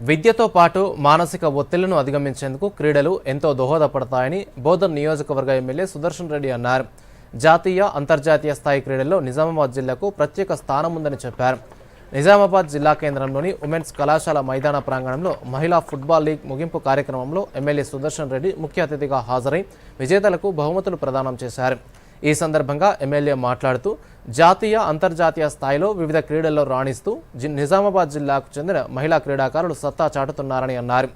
విద్యతో పాటు మానసిక ఒత్తిళ్ళను అధిగమించేందుకు క్రీడలు ఎంతో దోహదపడతాయని బోధన్ నియోజకవర్గ ఎమ్మెల్యే సుదర్శన్ రెడ్డి అన్నారు. జాతీయ అంతర్జాతీయ స్థాయి క్రీడల్లో నిజామాబాద్ జిల్లాకు ప్రత్యేక స్థానం ఉందని చెప్పారు. నిజామాబాద్ జిల్లా కేంద్రంలోని ఉమెన్స్ కళాశాల మైదాన ప్రాంగణంలో మహిళా ఫుట్బాల్ లీగ్ ముగింపు కార్యక్రమంలో ఎమ్మెల్యే సుదర్శన్ రెడ్డి ముఖ్య అతిథిగా హాజరై విజేతలకు బహుమతులు ప్రదానం చేశారు. ఈ సందర్భంగా ఎమ్మెల్యే మాట్లాడుతూ జాతీయ అంతర్జాతీయ స్థాయిలో వివిధ క్రీడల్లో రాణిస్తూ జి- నిజామాబాద్ జిల్లాకు చెందిన మహిళా క్రీడాకారులు సత్తా చాటుతున్నారని అన్నారు.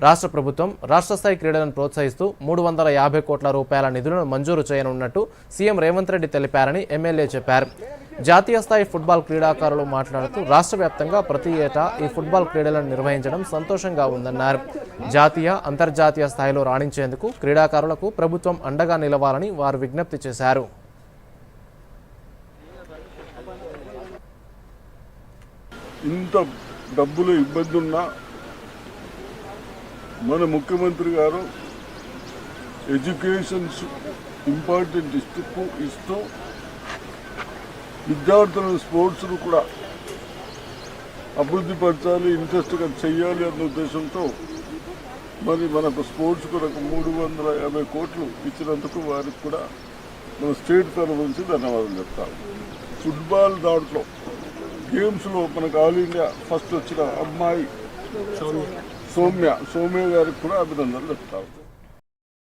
రాష్ట్ర ప్రభుత్వం రాష్ట్ర స్థాయి క్రీడలను ప్రోత్సహిస్తూ మూడు వందల యాభై కోట్ల రూపాయల నిధులను మంజూరు చేయనున్నట్టు సీఎం రేవంత్ రెడ్డి తెలిపారని ఎమ్మెల్యే చెప్పారు. జాతీయ స్థాయి ఫుట్బాల్ క్రీడాకారులు మాట్లాడుతూ రాష్ట్ర వ్యాప్తంగా ప్రతి ఏటా ఈ ఫుట్బాల్ క్రీడలను నిర్వహించడం సంతోషంగా ఉందన్నారు. జాతీయ అంతర్జాతీయ స్థాయిలో రాణించేందుకు క్రీడాకారులకు ప్రభుత్వం అండగా నిలవాలని వారు విజ్ఞప్తి చేశారు. ఇంత డబ్బులు ఇబ్బంది ఉన్నా మన ముఖ్యమంత్రి గారు ఎడ్యుకేషన్స్ ఇంపార్టెంట్ ఇస్తూ ఇస్తూ విద్యార్థులను స్పోర్ట్స్ను కూడా అభివృద్ధి పరచాలి ఇంట్రెస్ట్గా చేయాలి అన్న ఉద్దేశంతో మరి మనకు స్పోర్ట్స్ కొరకు మూడు వందల యాభై కోట్లు ఇచ్చినందుకు వారికి కూడా మన స్టేట్ తరఫు నుంచి ధన్యవాదాలు చెప్తాను ఫుట్బాల్ దాంట్లో గేమ్స్లో మనకు ఆల్ ఇండియా ఫస్ట్ వచ్చిన అమ్మాయి సౌమ్య. సౌమ్య గారికి కూడా అభినందనలు చెప్తాను